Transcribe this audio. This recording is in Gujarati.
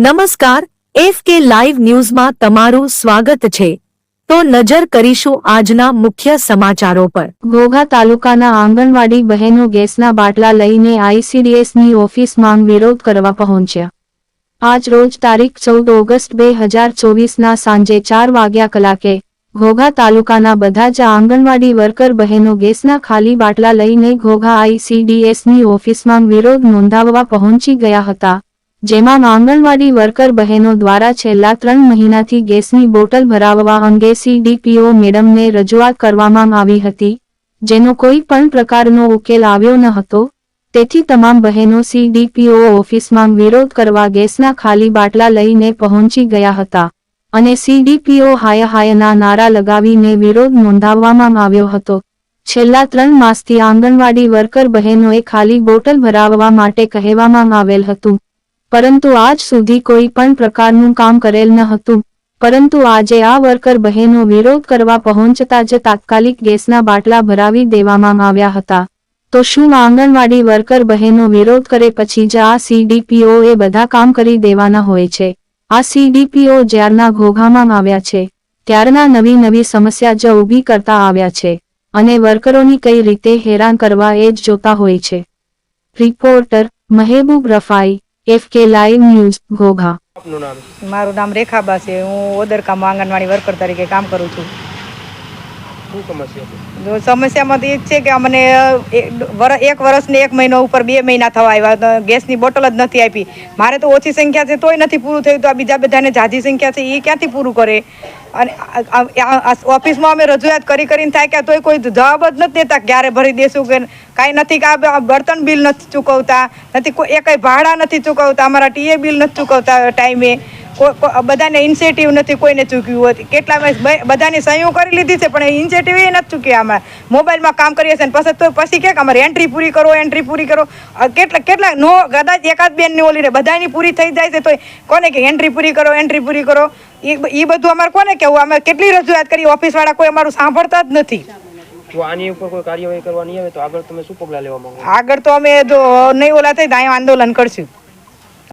નમસ્કાર, એફ કે લાઈવ ન્યૂઝમાં તમારું સ્વાગત છે. તો નજર કરીશું આજના મુખ્ય સમાચારો પર. ઘોઘા તાલુકાના આંગણવાડી બહેનો ગેસના બાટલા લઈને આઈસીડીએસની ઓફિસમાં વિરોધ કરવા પહોંચ્યા. આજ રોજ તારીખ ચૌદ ઓગસ્ટ બે હજાર ચોવીસના સાંજે ચાર વાગ્યા કલાકે, ઘોઘા તાલુકાના બધા જ આંગણવાડી વર્કર બહેનો ગેસના ખાલી બાટલા લઈને ઘોઘા આઈસીડીએસની ઓફિસમાં વિરોધ નોંધાવવા પહોંચી ગયા હતા. જેમાં આંગણવાડી વર્કર બહેનો દ્વારા છેલ્લા ત્રણ મહિનાથી ગેસની બોટલ ભરાવવા અંગે સીડીપીઓ મેડમને રજૂઆત કરવામાં આવી હતી, જેનો કોઈ પણ પ્રકારનો ઉકેલ આવ્યો ન હતો. તેથી તમામ બહેનો સીડીપીઓ ઓફિસમાં વિરોધ કરવા ગેસના ખાલી બાટલા લઈને પહોંચી ગયા હતા અને સીડીપીઓ હાય હાયના નારા લગાવીને વિરોધ નોંધાવવામાં આવ્યો હતો. છેલ્લા ત્રણ માસથી આંગણવાડી વર્કર બહેનોએ ખાલી બોટલ ભરાવવા માટે કહેવામાં આવેલ હતું. પરંતુ આજ સુધી કોઈ પણ પ્રકારનું કામ કરેલ ન હતું. પરંતુ આજે આ વર્કર બહેનો વિરોધ કરવા પહોંચતા જ તાત્કાલિક ગેસના બાટલા ભરાવી દેવામાં આવ્યા હતા. તો શું આંગણવાડી વર્કર બહેનો વિરોધ કરે પછી જ આ સીડીપીઓ એ બધા કામ કરી દેવાના હોય છે? આ સીડીપીઓ જ્યારના ઘોઘામાં આવ્યા છે, ત્યારના નવી નવી સમસ્યા જ ઊભી કરતા આવ્યા છે અને વર્કરોની કઈ રીતે હેરાન કરવા એ જ જોતા હોય છે. Reporter Mehboob Rafai F K live news Ghogha મારું નામ રેખાબા છે. હું ઓદરકામ આંગણવાડી વર્કર તરીકે કામ કરું છું. સમસ્યામાં તો એ જ છે કે અમને એક, વર- એક મહિનો ઉપર બે મહિના થવા આવ્યા. ગેસની બોટલ જ નથી આપી. મારે તો ઓછી સંખ્યા છે, તોય નથી પૂરું થયું. તો આ બીજા બધાને જાજી સંખ્યા છે એ ક્યાંથી પૂરું કરે? અને ઓફિસમાં અમે રજૂઆત કરી કરીને થાય કે તોય કોઈ જવાબ જ નથી દેતા ક્યારે ભરી દેશું કે કાંઈ નથી કે આ બર્તન બિલ નથી ચૂકવતા, નથી કોઈ, એ કંઈ ભાડા નથી ચૂકવતા, અમારા ટીએ બિલ નથી ચૂકવતા ટાઈમે. બધાને ઇન્સેટિવ નથી કોઈને ચૂક્યું હતી. કેટલામાં બ- બધાની સહીઓ કરી લીધી છે પણ ઇન્સેટિવ એ નથી ચૂક્યા અમારે મોબાઈલમાં કામ કરીએ છીએ પછી તો પછી કે અમારે એન્ટ્રી પૂરી કરો એન્ટ્રી પૂરી કરો. કેટલા કેટલા નો કદાચ એકાદ બેનની ઓલીને બધાની પૂરી થઈ જાય છે તો કોને કે એન્ટ્રી પૂરી કરો એન્ટ્રી પૂરી કરો? એ એ બધું અમારે કોને કેવું અમે કેટલી રજૂઆત કરી? ઓફિસવાળા કોઈ અમારું સાંભળતા જ નથી. જો આની ઉપર કોઈ કાર્યવાહી કરવાની આવે તો આગળ તમે શું પગલાં લેવા માંગો આગળ તો અમે જો નહીં ઓલા થઈ તો આંદોલન કરશું.